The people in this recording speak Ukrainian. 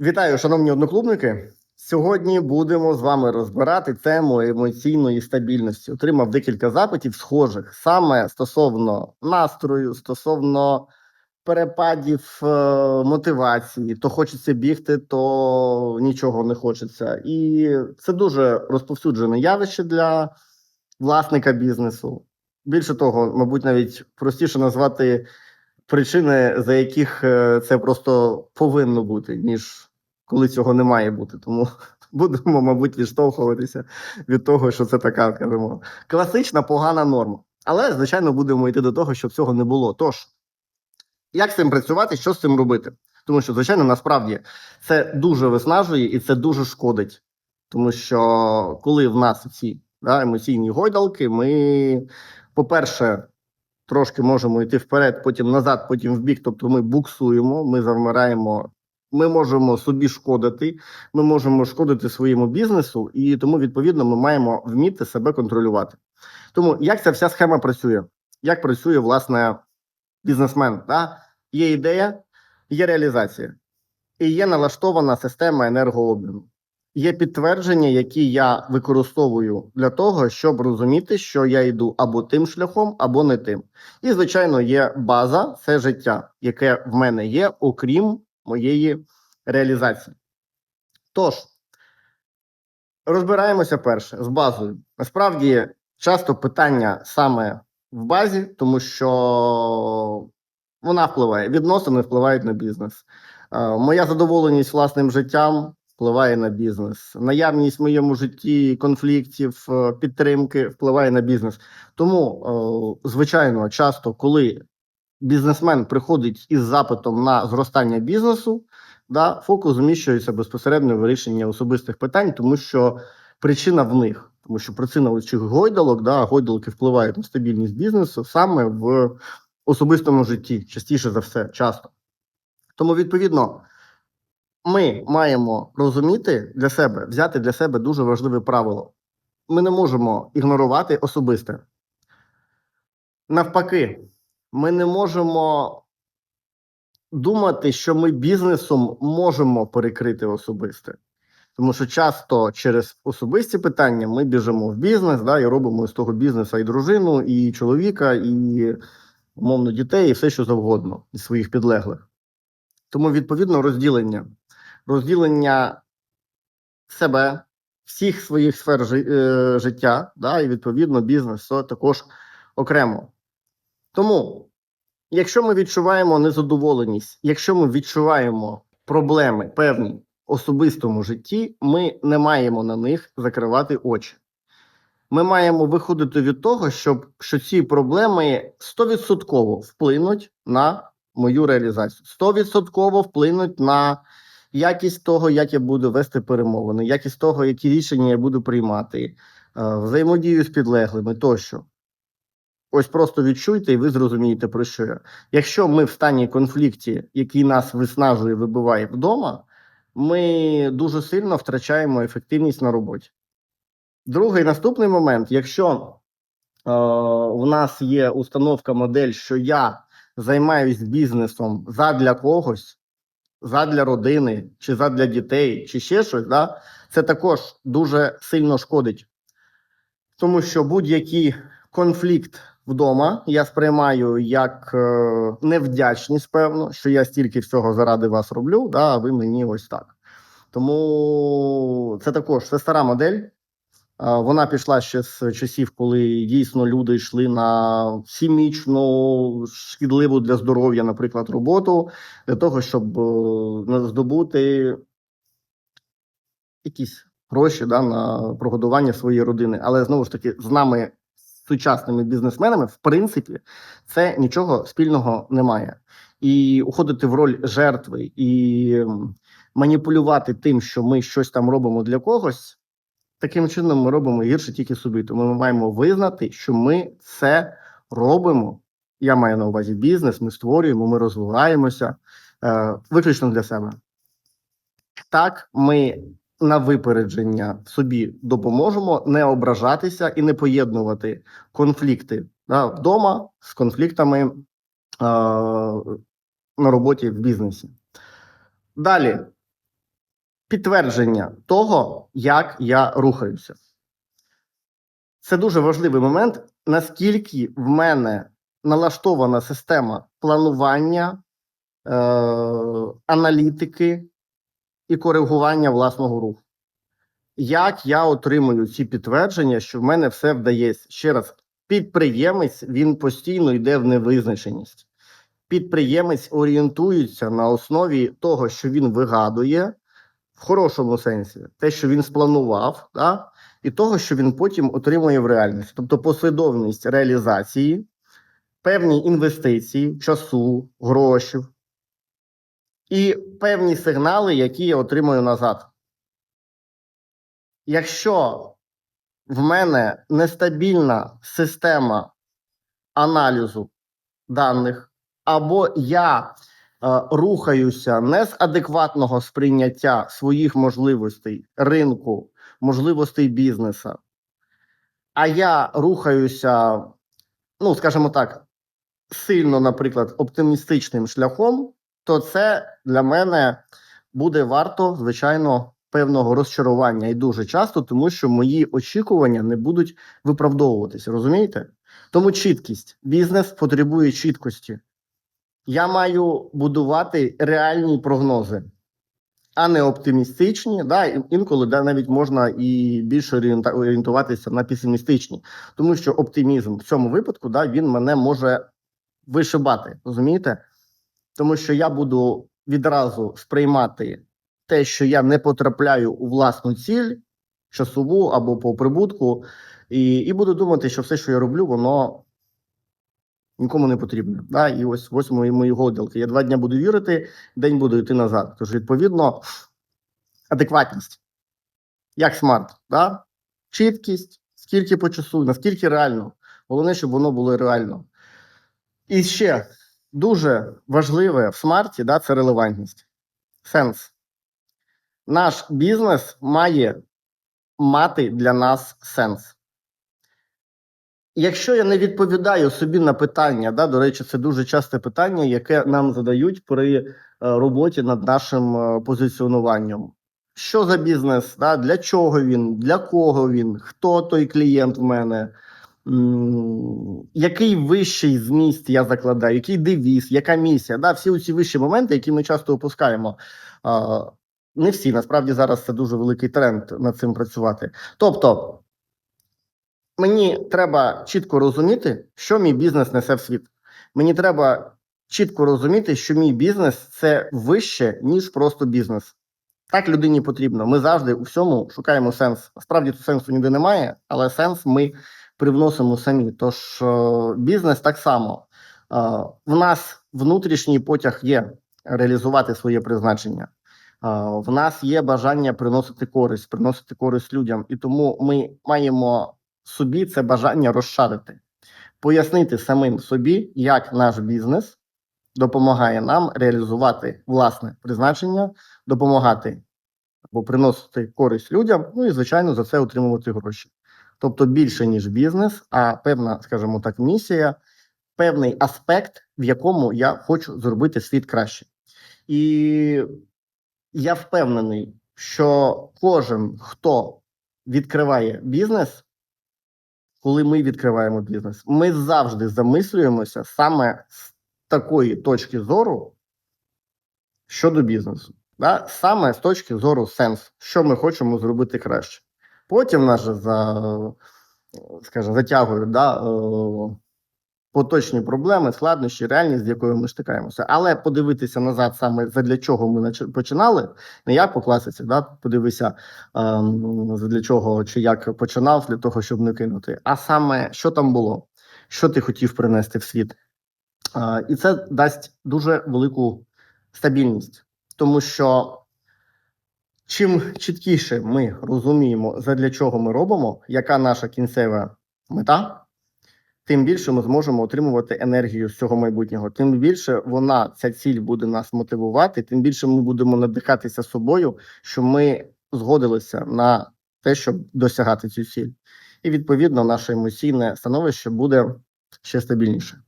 Вітаю, шановні одноклубники. Сьогодні будемо з вами розбирати тему емоційної стабільності. Отримав декілька запитів схожих саме стосовно настрою, стосовно перепадів е, мотивації. То хочеться бігти, то нічого не хочеться. І це дуже розповсюджене явище для власника бізнесу. Більше того, мабуть, навіть простіше назвати причини, за яких е, це просто повинно бути, ніж коли цього не має бути. Тому будемо, мабуть, відштовхуватися від того, що це така, скажімо, класична погана норма. Але, звичайно, будемо йти до того, щоб цього не було. Тож, як з цим працювати, що з цим робити? Тому що, звичайно, насправді це дуже виснажує і це дуже шкодить. Тому що коли в нас ці да, емоційні гойдалки, ми, по-перше, трошки можемо йти вперед, потім назад, потім в бік. Тобто ми буксуємо, ми завмираємо, ми можемо собі шкодити, ми можемо шкодити своєму бізнесу, і тому, відповідно, ми маємо вміти себе контролювати. Тому як ця вся схема працює? Як працює власне бізнесмен? Да? Є ідея, є реалізація, і є налаштована система енергообміну. Є підтвердження, які я використовую для того, щоб розуміти, що я йду або тим шляхом, або не тим. І, звичайно, є база, це життя, яке в мене є, окрім моєї реалізації. Тож, розбираємося перше з базою. Насправді, часто питання саме в базі, тому що вона впливає. Відносини впливають на бізнес. Е, Моя задоволеність власним життям впливає на бізнес. Наявність в моєму житті конфліктів, е, підтримки впливає на бізнес. Тому, е, звичайно, часто, коли бізнесмен приходить із запитом на зростання бізнесу, да, фокус зміщується безпосередньо в вирішення особистих питань, тому що причина в них. Тому що причина цих гойдалок, да, гойдалки впливають на стабільність бізнесу саме в особистому житті, частіше за все, часто. Тому, відповідно, ми маємо розуміти для себе, взяти для себе дуже важливе правило. Ми не можемо ігнорувати особисте. Навпаки, ми не можемо думати, що ми бізнесом можемо перекрити особисте. Тому що часто через особисті питання ми біжимо в бізнес да, і робимо з того бізнесу і дружину, і чоловіка, і умовно дітей, і все, що завгодно, і своїх підлеглих. Тому, відповідно, розділення. Розділення себе, всіх своїх сфер е, життя, да, і відповідно бізнес також окремо. Тому, якщо ми відчуваємо незадоволеність, якщо ми відчуваємо проблеми певні особистому житті, ми не маємо на них закривати очі. Ми маємо виходити від того, щоб, що ці проблеми 100% вплинуть на мою реалізацію, 100% вплинуть на якість того, як я буду вести перемовини, якість того, які рішення я буду приймати, е, взаємодію з підлеглими тощо. Ось просто відчуйте, і ви зрозумієте, про що я. Якщо ми в стані конфлікті, який нас виснажує, вибиває вдома, ми дуже сильно втрачаємо ефективність на роботі. Другий наступний момент: якщо е, в нас є установка модель, що я займаюсь бізнесом задля когось, задля родини, чи задля дітей, чи ще щось, да, це також дуже сильно шкодить. Тому що будь-який конфлікт вдома я сприймаю як е, невдячність, певно, що я стільки всього заради вас роблю, да, а ви мені ось так. Тому це також це стара модель. А, Вона пішла ще з часів, коли дійсно люди йшли на хімічну, шкідливу для здоров'я, наприклад, роботу для того, щоб е, здобути якісь гроші да, на прогодування своєї родини. Але знову ж таки, з нами, сучасними бізнесменами, в принципі, це нічого спільного немає. І уходити в роль жертви і маніпулювати тим, що ми щось там робимо для когось. Таким чином ми робимо гірше тільки собі. Тому ми маємо визнати, що ми це робимо. Я маю на увазі бізнес, ми створюємо, ми розвиваємося е, виключно для себе. Так, ми на випередження собі допоможемо не ображатися і не поєднувати конфлікти да, вдома з конфліктами е, на роботі в бізнесі. Далі підтвердження того, як я рухаюся. Це дуже важливий момент, наскільки в мене налаштована система планування, е- аналітики і коригування власного руху. Як я отримую ці підтвердження, що в мене все вдається? Ще раз, підприємець він постійно йде в невизначеність. Підприємець орієнтується на основі того, що він вигадує, в хорошому сенсі, те, що він спланував, да? і того, що він потім отримує в реальності. Тобто послідовність реалізації, певні інвестиції, часу, грошей і певні сигнали, які я отримую назад. Якщо в мене нестабільна система аналізу даних, або я рухаюся не з адекватного сприйняття своїх можливостей ринку, можливостей бізнесу, а я рухаюся, ну, скажімо так, сильно, наприклад, оптимістичним шляхом, то це для мене буде варто, звичайно, певного розчарування і дуже часто, тому що мої очікування не будуть виправдовуватися. Розумієте? Тому чіткість. Бізнес потребує чіткості. Я маю будувати реальні прогнози, а не оптимістичні. Да, інколи да, навіть можна і більше орієнтуватися на песимістичні, тому що оптимізм в цьому випадку да, він мене може вишибати. Розумієте? Тому що я буду відразу сприймати те, що я не потрапляю у власну ціль, часову або по прибутку, і, і буду думати, що все, що я роблю, воно нікому не потрібно. Да? І ось ось мої, мої годилки. Я два дні буду вірити, день буду йти назад. Тож, відповідно, адекватність. Як смарт, да? чіткість, скільки по часу, наскільки реально. Головне, щоб воно було реально. І ще дуже важливе в смарті да, це релевантність. Сенс. Наш бізнес має мати для нас сенс. Якщо я не відповідаю собі на питання, да, до речі, це дуже часте питання, яке нам задають при е, роботі над нашим е, позиціонуванням. Що за бізнес? Да, для чого він, для кого він, хто той клієнт в мене, який вищий зміст я закладаю, який девіз, яка місія? Да, всі ці вищі моменти, які ми часто опускаємо. Не всі, насправді зараз це дуже великий тренд над цим працювати. Тобто, мені треба чітко розуміти, що мій бізнес несе в світ. Мені треба чітко розуміти, що мій бізнес це вище, ніж просто бізнес. Так людині потрібно. Ми завжди у всьому шукаємо сенс. Насправді тут сенсу ніде немає, але сенс ми привносимо самі. Тож е, бізнес так само. Е, В нас внутрішній потяг є реалізувати своє призначення. Е, В нас є бажання приносити користь, приносити користь людям, і тому ми маємо собі це бажання розшарити, пояснити самим собі, як наш бізнес допомагає нам реалізувати власне призначення, допомагати або приносити користь людям, ну і звичайно за це отримувати гроші. Тобто більше ніж бізнес, а певна, скажімо так, місія, певний аспект, в якому я хочу зробити світ краще. І я впевнений, що кожен, хто відкриває бізнес, коли ми відкриваємо бізнес, ми завжди замислюємося саме з такої точки зору щодо бізнесу. Да? Саме з точки зору сенсу, що ми хочемо зробити краще. Потім нас же за, скажімо, затягують да, е, поточні проблеми, складнощі, реальність, з якою ми стикаємося. Але подивитися назад, саме для чого ми починали, не як по класиці, да, подивися, ем, для чого чи як починав, для того, щоб не кинути, а саме, що там було, що ти хотів принести в світ. Е, і це дасть дуже велику стабільність, тому що чим чіткіше ми розуміємо, задля чого ми робимо, яка наша кінцева мета, тим більше ми зможемо отримувати енергію з цього майбутнього. Тим більше вона, ця ціль буде нас мотивувати, тим більше ми будемо надихатися собою, що ми згодилися на те, щоб досягати цю ціль. І відповідно наше емоційне становище буде ще стабільніше.